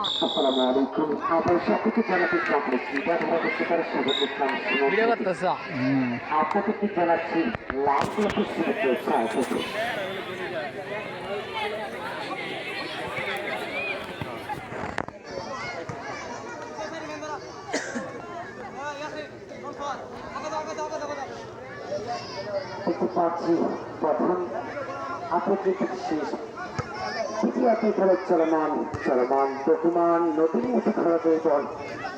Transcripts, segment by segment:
আসসালামু আলাইকুম আপনার সকলকে জানাতে ক্রীড়া ধারা করতে পারে সবুজ ইসলাম আপনাকে জানাচ্ছি দেখতে পাচ্ছি প্রথম আপেক্ষিক শেষ তৃতীয়তে খেলা চলমান চলমান বর্তমান নদীর মতো খেলাতে বল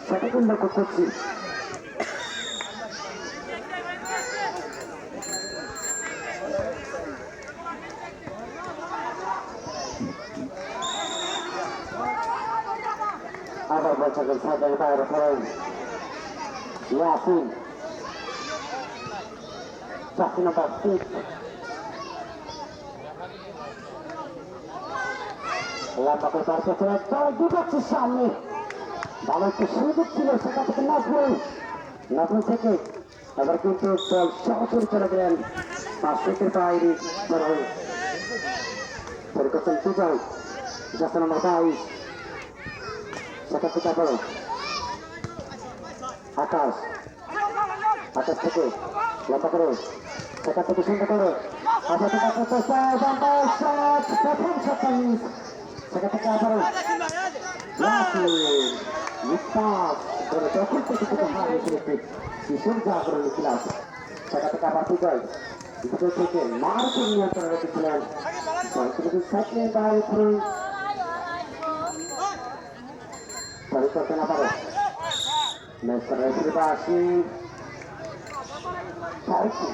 সেটাকে লক্ষ্য করছি। আবার যে সাইডের বাইরে ফেলেন ইয়াসিন। চারটি নম্বর লাম্বাকে তার পেছনে দল দুটাচ্ছে সামনে। ভালো একটু সুযোগ ছিল সেটা থেকে নাজমুল। নাজমুল থেকে এবার কিন্তু দল সহজে চলে গেলেন পাঁচ উইকের বাইরে বরং পরিকল্পন সুযোগ যাচ্ছে নম্বর বাইশ। সেটা থেকে আবার আকাশ। আকাশ থেকে লম্বা করে। সেটা থেকে সুন্দর করে। আবার প্রথম শটটা সেটা থেকে আবার নিঃশ্বাস করে দখল থেকে হারিয়ে ফেলেছে ভীষণ জাগরণ ক্লাব সেটা থেকে আবার বিজয় বিজয় থেকে মার্কের নিয়ন্ত্রণ রেখেছিলেন সেকেন্ড বাইরে করে পরিকল্পনা করে মেস্টার রেফারি বাসি সাইকি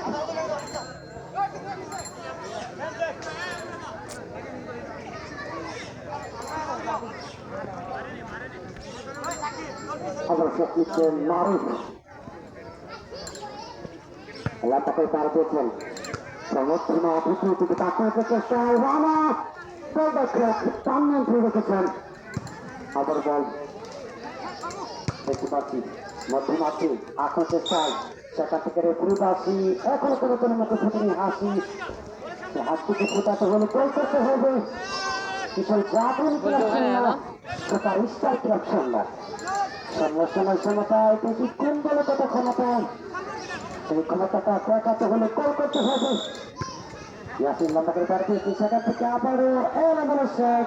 কিছু মারুফ আল্লাহ তাকে পার পেয়েছেন সমর্থনা তৃতীয় থেকে তাকানোর চেষ্টায় রানা টান্নান ফিরে রেখেছেন আবার বল দেখতে পাচ্ছি মধ্যম আছি এখন চেষ্টায় সেখান থেকে রেফারি বাসি এখনও কোনো কোনো মতো ফুটেনি হাসি হাসিকে ফোটাতে হলে গোল করতে হবে কিশোর জাগরণ ক্লাব সামনা সুপার স্টার ক্লাব সামনা সমালোচনা ক্ষমতা প্রশিক্ষণ বলে কত ক্ষমতা সেই ক্ষমতাটা কাছে হলে কল করতে হবে ইয়াসিন বন্দাকের প্রার্থী সেখান থেকে আবারও এবার শেষ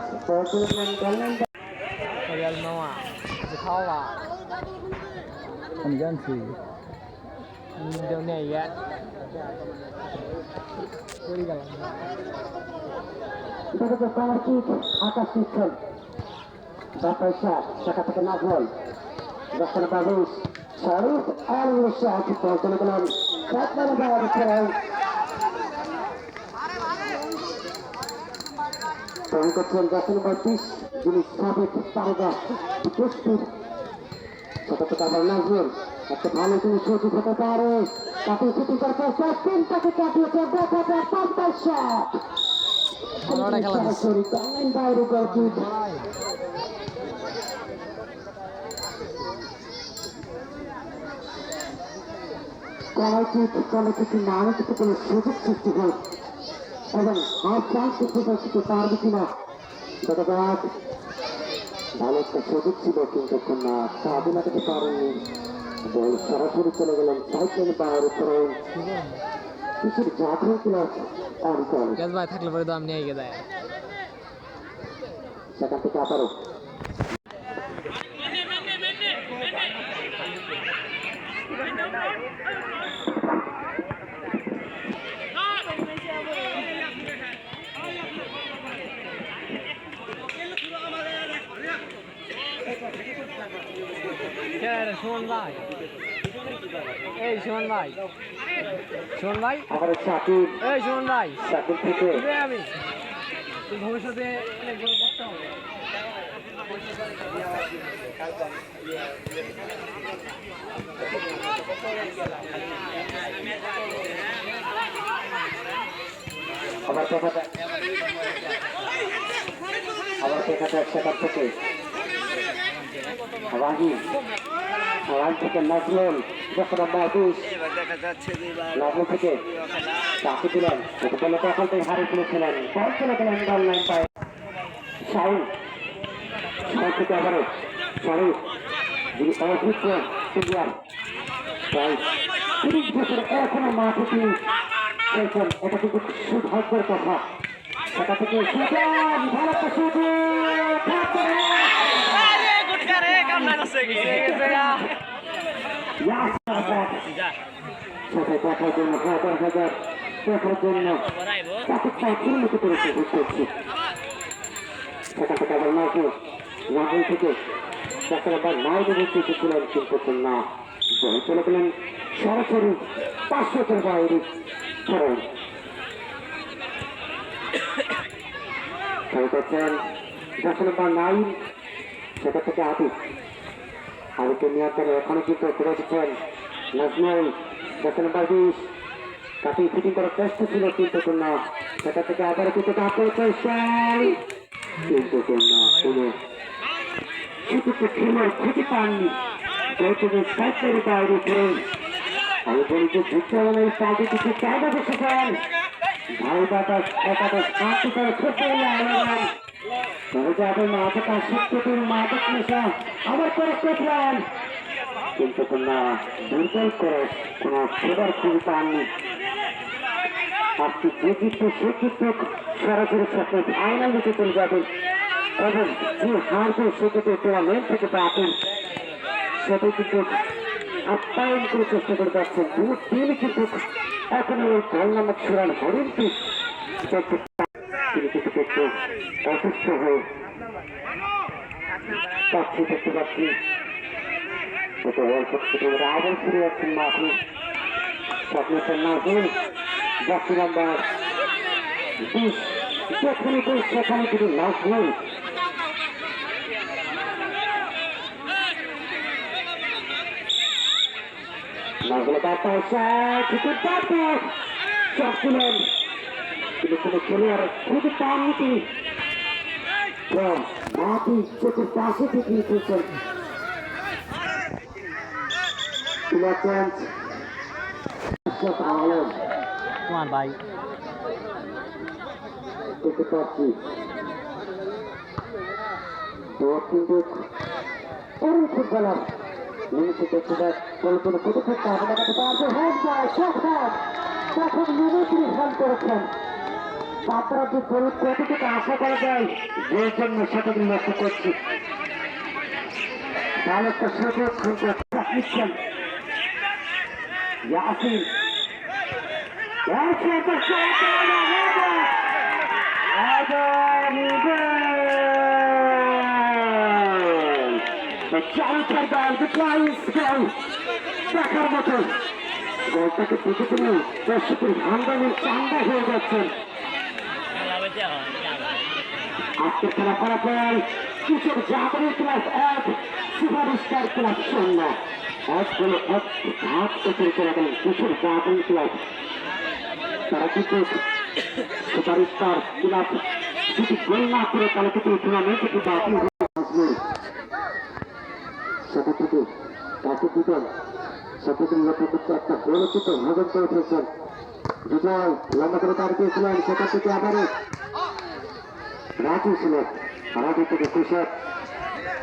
I'm done for you. You don't know yet. Where are you going? This is the corner kick. Akash Mitchell. Back by shot. Shaka Taka Nazwal. Shah শাখা থেকে নাজমল দর্শন বাবুস শরীফ আর শাহ বল চলে গেলেন সাত নম্বর বাইরে খেলেন তৈরি করছেন দর্শন বত্রিশ যিনি সাবেক তারকা কুস্তির ছোট ছোট আবার নাজমুল একটা ভালো তিনি সুযোগ হতে পারে তাকে শুটিং করতে তিনটাকে কাটিয়েছে দেখা যায় পঞ্চাশ শট কলেজে নামে কিন্তু কোনো সুযোগ সৃষ্টি হয় এবং চান্স প্রদর্শিত পারবে কিনা যাক ভালো একটা সুযোগ ছিল কিন্তু না স্বাধীনতা থেকে পারেননি বল সরাসরি চলে গেলেন সাইকেল বাইরে করে কিছুর জাগ্রত ক্লাস সুমন ভাই? এই সুমন ভাই। সুমন ভাই? আবারও শাকিব এই সুমন ভাই। শাকিব থেকে। দিবে আমি। ভবিষ্যতে অনেক বড় করতে হবে। দেখা যাক থেকে রাহি রান থেকে নাজমুল যখন মাহবুস নাজমুল থেকে চাকরি দিলেন এটা বলে তখন থেকে হারিয়ে ফেলেছিলেন বল চলে গেলেন বল লাইন পায় শাহুল ছয় থেকে আবারও শরীফ যিনি অভিজ্ঞ প্লেয়ার প্রায় তিরিশ বছর এখনও মাঠে তিনি খেলছেন এটা কিন্তু সৌভাগ্যের কথা সেটা থেকে সুজন ভালো একটা সুযোগ সাথে দেখার জন্য হাজার হাজার দেখার জন্য পরিণত করেছে করছি সেখান থেকে আবার নাকি নাগল থেকে তাছাড়া আবার নাইডের উদ্দেশ্যে ছিলেন কিন্তু না জয় চলে গেলেন সরাসরি পাঁচশোটের বাইরে সেটা থেকে আদিত আদিত্য নিয়ন্ত্রণ এখনও কিন্তু ফিরে এসেছেন নাজমুল। দশ নম্বর বিশ কাটি ফিটিং করার চেষ্টা ছিল কিন্তু না সেটা থেকে আবার কিন্তু কাপড় কিন্তু না কোনো সেক্ষেত্রে খেলার ক্ষতি পাননি। গৌতমের সাইকের বাইরে করে আমি বলি যে বিদ্যালয়ের কাজে কিছু চাইবে বসেছেন। ভাই বাতাস, একাদশ কাঁপতে করে খেতে আলোড়ন তবে যাবে মাদকা সত্যটির মাদক নেশা আবার করে পেটলেন কিন্তু না দুর্বল করে কোনো সেবার খুঁজে পাননি আপনি যে জিতবে সে কিন্তু সরাসরি সাথে ফাইনাল দিকে চলে যাবেন এবং যে হারবে সেক্ষেত্রে টুর্নামেন্ট থেকে পাবেন। সেটা কিন্তু আপ্যায়ন করে চেষ্টা করে যাচ্ছেন দু টিম কিন্তু এখন ওই গোল নামক সুরান হরিণটি। তিনি কিন্তু দেখতে অসুস্থ হয়ে পাচ্ছি দেখতে পাচ্ছি ওটা অল্প ওরা আবার ফিরে যাচ্ছেন নাম্বার বিশ যেখানে সেখানে কিন্তু নাজমুল নাজমুল বার্তা ঠিক বার্তা সব ছিলেন কিন্তু কোনো খেলোয়াড় খুঁজে পাননি তিনি মাটি চোখের পাশে থেকে নিতেছেন ইলেকট্রন্স আলম তোমার ভাই। দেখতে পাচ্ছি কিন্তু তরুণ ফুটবলার। নিমিশে দেখতে পাই কোনো কোনো পদক্ষেপ পাবে দেখাতে পারবে। হোক যায় সব হোক তখন মিমিক্রি ফোন করেছেন যে তরুণ কতটুকু আশা করা যায়? যে জন্য সেটা লক্ষ্য করছি। তাহলে তো দল দেখার মতো। গোলটাকে দেখে তিনি দর্শকের ভান্ডারের চাঙ্গা হয়ে যাচ্ছেন। আজকে খেলা ফলাফল কিশোর জাগরী ক্লাস এক সুপারস্টার ক্লাস শূন্য এক বলে এক হাত উপরে চলে গেলেন কিশোর জাগরী ক্লাস তারা কিন্তু সুপারস্টার ক্লাব যদি গোল না করে তাহলে কিন্তু টুর্নামেন্ট থেকে বাতিল হয়ে আসবে সেটা থেকে তাকে দুজন সেটাকে লক্ষ্য করতে একটা গোল কিন্তু ভোজন করে ফেলছেন দুজন লম্বা করে তার দিয়েছিলেন সেটা থেকে আবারও রাজু ছিলেন রাজু থেকে কৃষক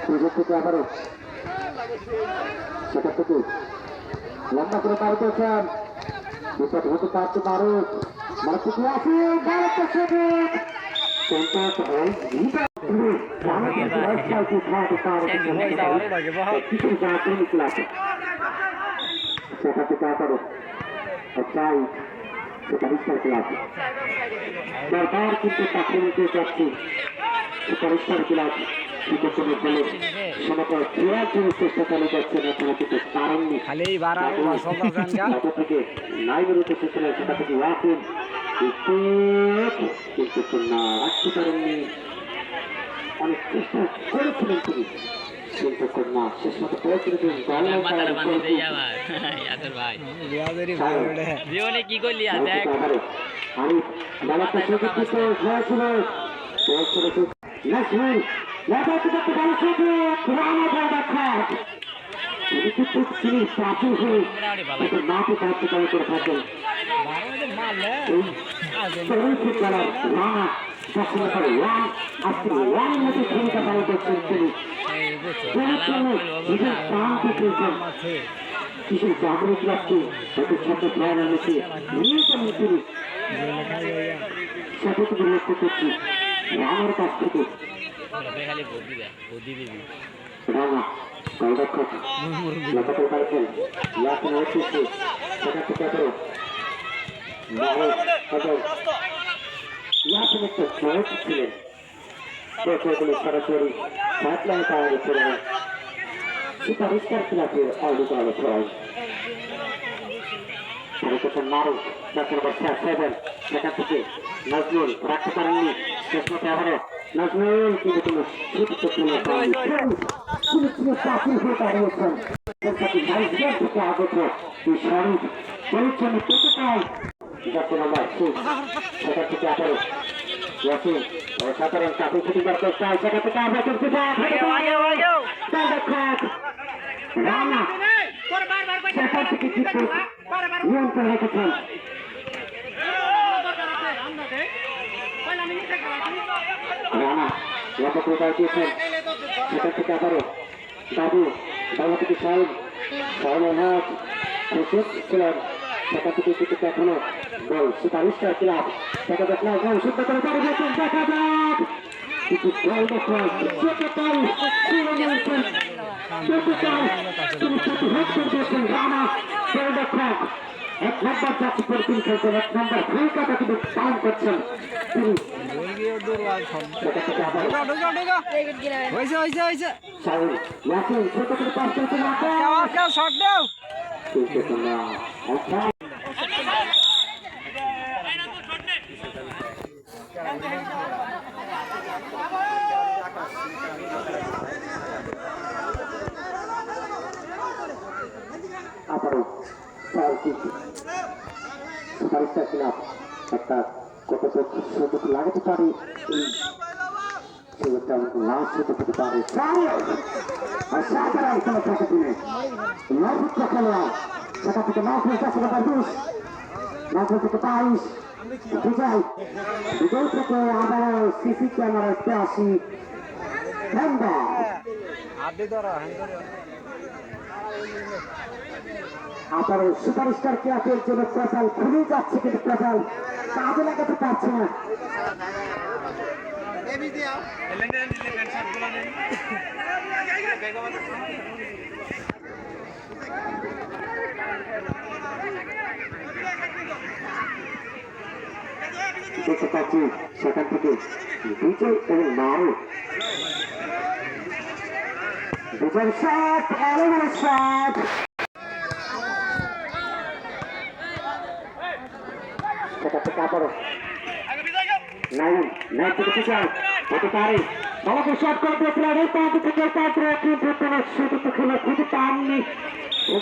কৃষক থেকে আবারও। সেটা থেকে লম্বা করে তার দিয়েছেন বিপদ হতে পারছে মারুক মারুক থেকে আসে, ভারত সবুজ কিন্তু ওই পারে থেকে আবারও। চাই বিস্তার ক্লাসে দরকার কিন্তু নিতে যাচ্ছি পরিষ্কার ক্লাস বিকশনের ফলে সমগ্র ক্রীড়ার জন্য চেষ্টা চালিয়ে যাচ্ছেন এখনও কিন্তু পারেননি থেকে নাইবের উদ্দেশ্যে ছিলেন সেটা থেকে ওয়াকিম কিন্তু না রাখতে পারেননি। অনেক চেষ্টা করেছিলেন তিনি। মতো জীবনে কি করলি দেখ হয়ে রানা করে ওয়ান আজকে ওয়ান মধ্যে ভূমিকা পালন করছেন তিনি কিছু জাগরুক রাখতে তাকে ছোট প্রাণ আনেছে নিয়েছেন তিনি সাথে থেকে লক্ষ্য করছি। রামের কাছ থেকে। রামা গোলরক্ষক লক্ষ্য পারছেন ইয়াসিন হচ্ছে সেটা থেকে করো ইয়াসিন একটু সহজ ছিলেন। পেছনে সরাসরি সাতলাইন পাওয়া গেছে সুপারস্টার ক্লাসের অলরেডি আলো ছড়াই পরিচিত মারু দশ নম্বর সেভেন সেখান থেকে নজরুল রাখতে পারেননি শেষ মতো আবারও নজরুল কিন্তু কোনো সুযোগ তুলে পাননি তিনি চাই ইয়াসিন সাধারণ চাকরি ছুটি করার চেষ্টা সেখান থেকে আবার চলছে রানা। সেখান থেকে নিয়ন্ত্রণ রেখেছেন। রানা লক্ষ্য করে দিয়েছেন সেখান থেকে আবারও বাবু বাবু থেকে সাহেব সাহেবের হাত ছিলেন। সেখান থেকে কিন্তু এখনও গোল সুপার ক্লাব। দেখা যাক না গোল শুদ্ধ করে পারে দেখা যাক কিন্তু গোল ইয়াসিন ছোট করে কেউ আকাশ কেউ শট দাও কিন্তু না আচ্ছা আবারও চার কিন্তু সুপারস্টার ক্লাব একটা কতটুক সুযোগ লাগাতে পারে এই সুযোগটা লাস্ট হতে হতে পারে অসাধারণ কোনো থাকে তিনি নৈপুত্য খেলোয়াড় সেটা থেকে নৌফেল চাষে নাম্বার বিশ নৌফেল থেকে বাইশ বিজয় বিজয় থেকে আবার আসি। ধরো আবার সুপারস্টার ক্লাবের জন্য প্রচাল খুলে যাচ্ছে কিন্তু প্রচাল কাজে লাগাতে পারছে না। দেখতে পাচ্ছি সেখান থেকে বিজয় এবং মারু বিজয় শট এলেভেন শট সেটা থেকে আবারও। নাইন নাইন থেকে পিছায় হতে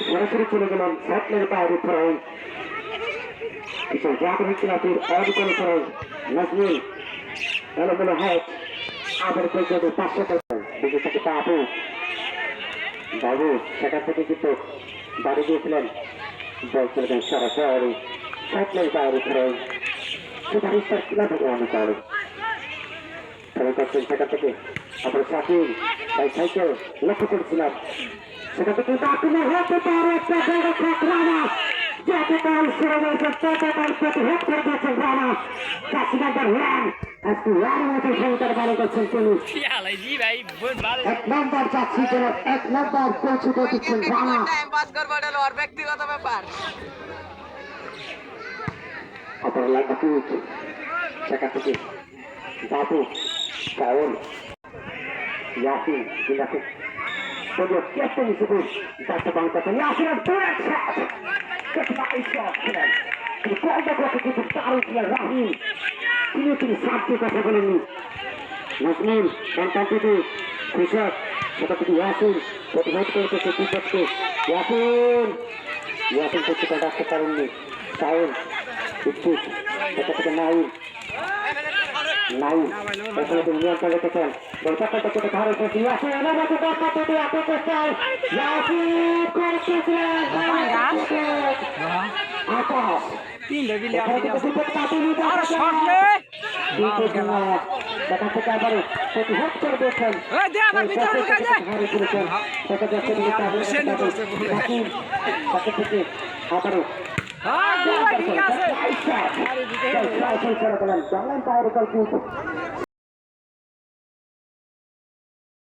সরাসরি চলে গেলেন শটলের বাইরে কিছু জাতীয় ক্লাবের অবিকল ফেরাই নজরুল এলোমেলো হ্যাচ আবার পর্যন্ত পাঁচশো করছেন দিকে থেকে বাবু বাবু সেখান থেকে কিন্তু বাড়ি গিয়েছিলেন বল চলে সরাসরি শটলের বাইরে ফেরাই সুপারস্টার ক্লাবের অনুসারে খেলা করছেন সেখান থেকে আবার শাকিল তাই সাইকেল লক্ষ্য করেছিলাম সেখান থেকে বাকিলে হতে পারে একটা বড় খাত সরে গেছে ততকাল প্রতিহত করে দিয়েছেন রানা চাষি নাম্বার ওয়ান আজকে ওয়ান মতো সংখ্যার বাড়ি করছেন তিনি। এক নম্বর চাচ্ছি যেন এক নম্বর দিচ্ছেন রানা ব্যক্তিগত ব্যাপার। অপর সেখান থেকে বাবু ইয়াসিন ইয়াসিনের কেটবাই শট ছিলেন তিনি দেখতে কিন্তু তারও ছিলেন রাহিম তিনি তিনি সাথে কথা বলেননি পারেননি সাহেব ইচ্ছুক সেটা থেকে নাইন নাইন এখানে তিনি নিয়ন্ত্রণ রেখেছেন কলকাতা থেকে ধারে এসেছে ইয়াসিন আমাকে দেখা পেতে আপনাকে চাই ইয়াসিন করতেছিলেন আকাশ তিন থেকে কাটিয়ে নিতে আর কিন্তু আহ, সেখান থেকে আবারও প্রতিহত করে দিয়েছেন। তাকে থেকে আবারও হ্যাঁ ঠিক আছে।